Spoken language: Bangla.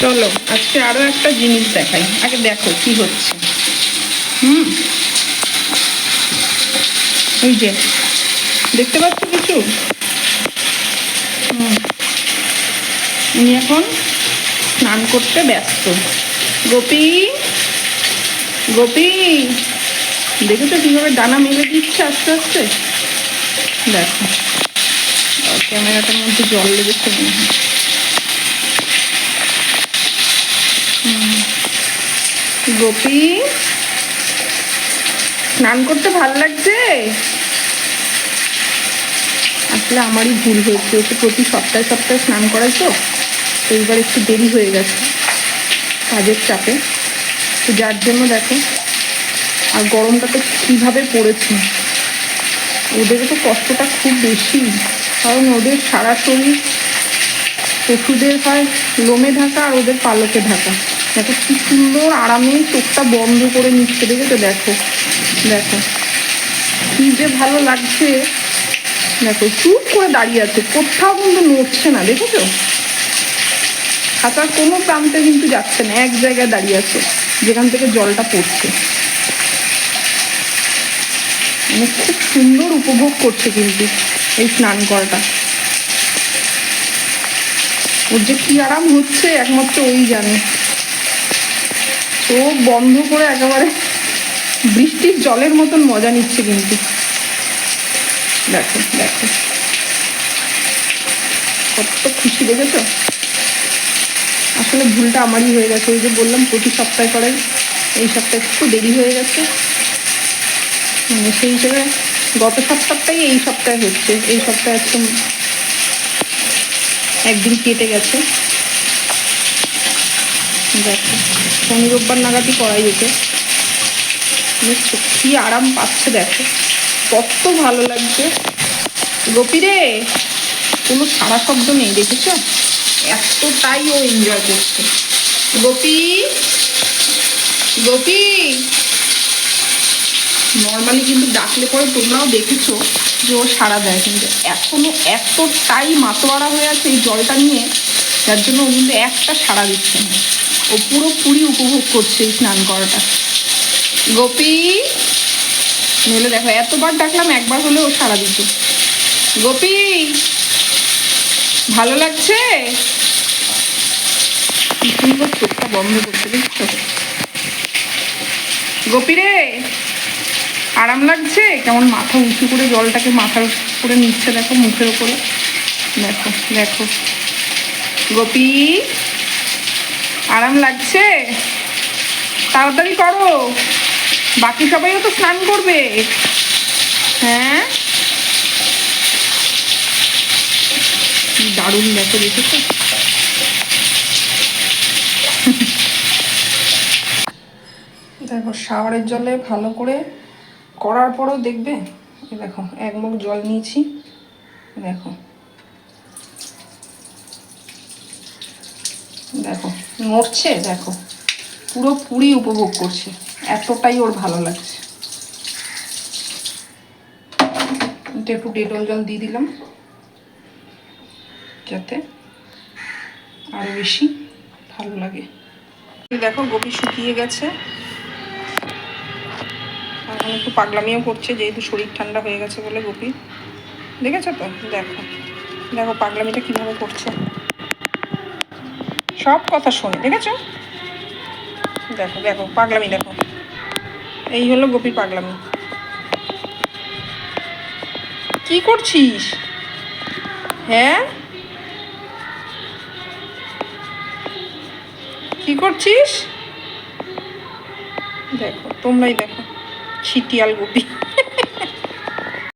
চলো, আজকে আরও একটা জিনিস দেখাই। আগে দেখো কি হচ্ছে। হুম? ওই যে, দেখতে পাচ্ছ কিছু? হুম। উনি এখন স্নান করতে ব্যস্ত। গোপী গোপী, দেখেছ কীভাবে ডানা মেলে দিচ্ছে আস্তে আস্তে? দেখো। ক্যামেরাটার মধ্যে জল লেগেছে মনে হয়। গোপী, স্নান করতে ভালো লাগছে? আসলে আমারই ভুল হয়েছে ওকে প্রতি সপ্তাহে সপ্তাহে স্নান করাই তো এইবার একটু দেরি হয়ে গেছে কাজের চাপে। তো যার জন্য দেখো, আর গরমটা তো কীভাবে পড়েছে। ওদের তো কষ্টটা খুব বেশি, কারণ ওদের সারা শরীর পশুদের হয় লোমে ঢাকা আর ওদের পালকে ঢাকা। দেখো কি সুন্দর আরামে চোখটা বন্ধ করে নিচ্ছে, দেখেছ? দেখো দেখো। কি যে ভালো লাগছে। দেখো, চুপ করে দাঁড়িয়ে আছে, কোথাও কিন্তু নড়ছে না, দেখেছ? খাতার কোনো প্রান্তে কিন্তু যাচ্ছে না, এক জায়গায় দাঁড়িয়ে আছে, যেখান থেকে জলটা পড়ছে। মানে খুব সুন্দর উপভোগ করছে কিন্তু এই স্নান করাটা। ওর যে কি আরাম হচ্ছে, একমাত্র ওই জানে। চোখ বন্ধ করে একেবারে বৃষ্টির জলের মতন মজা নিচ্ছে কিন্তু। দেখো দেখো। কত খুশি, দেখেছ? আসলে ভুলটা আমারই হয়ে গেছে। ওই যে বললাম, প্রতি সপ্তাহে করে, এই সপ্তাহে একটু দেরি হয়ে গেছে। মানে সেই হিসেবে গত সপ্তাহটাই এই সপ্তাহে হচ্ছে। এই সপ্তাহে একদম একদিন কেটে গেছে। দেখো শনি রোববার নাগাদই করাই যেত। কি আরাম পাচ্ছে দেখো। কত ভালো লাগছে। গোপী রে, কোনো সারা শব্দ নেই, দেখেছ? এতটাই ও এনজয় করছে। গোপী গোপী! নর্মালি কিন্তু ডাকলে পরে তোমরাও দেখেছ যে ও সারা দেয়, কিন্তু এখনও এতটাই মাতোয়ারা হয়ে আছে এই জলটা নিয়ে, যার জন্য ও কিন্তু একটা সাড়া দিচ্ছে না। ও পুরোপুরি উপভোগ করছে এই স্নান করাটা। গোপী নইলে দেখো, এতবার ডাকলাম, একবার হলে ও সাড়া দিত। গোপী, ভালো লাগছে? কি সুন্দর চোখটা বন্ধ করছে দেখছ। গোপী রে, আরাম লাগছে? কেমন মাথা উঁচু করে জলটাকে মাথার উপরে নিচ্ছে দেখো, মুখের উপরে। দেখো দেখো। গোপী আরাম লাগছে? তাড়াতাড়ি করো। বাকি সবাইও তো স্নান করবে। হ্যাঁ? দারুণ দেখো, দেখেছ? দেখো, শাওয়ারের জলে ভালো করে করার পরও দেখবে। দেখো, এক মুখ জল নিয়েছি। দেখো। দেখো। নড়ছে দেখো, পুরো পুরি উপভোগ করছে। এতটাই ওর ভালো লাগছে। একটু ডেটল জল দিয়ে দিলাম, যাতে আরও বেশি ভালো লাগে। দেখো, গোপি শুকিয়ে গেছে। এখন একটু পাগলামিও করছে, যেহেতু শরীর ঠান্ডা হয়ে গেছে বলে গোপী। দেখেছ তো? দেখো। দেখো, পাগলামিটা কীভাবে করছে। সব কথা শোনে, দেখেছ? দেখো দেখো, পাগলামি, দেখো। এই হলো গোপীর পাগলামি। কি করছিস? হ্যাঁ? কি করছিস? দেখো, তোমরাই দেখো, ছিটিয়াল গোপী।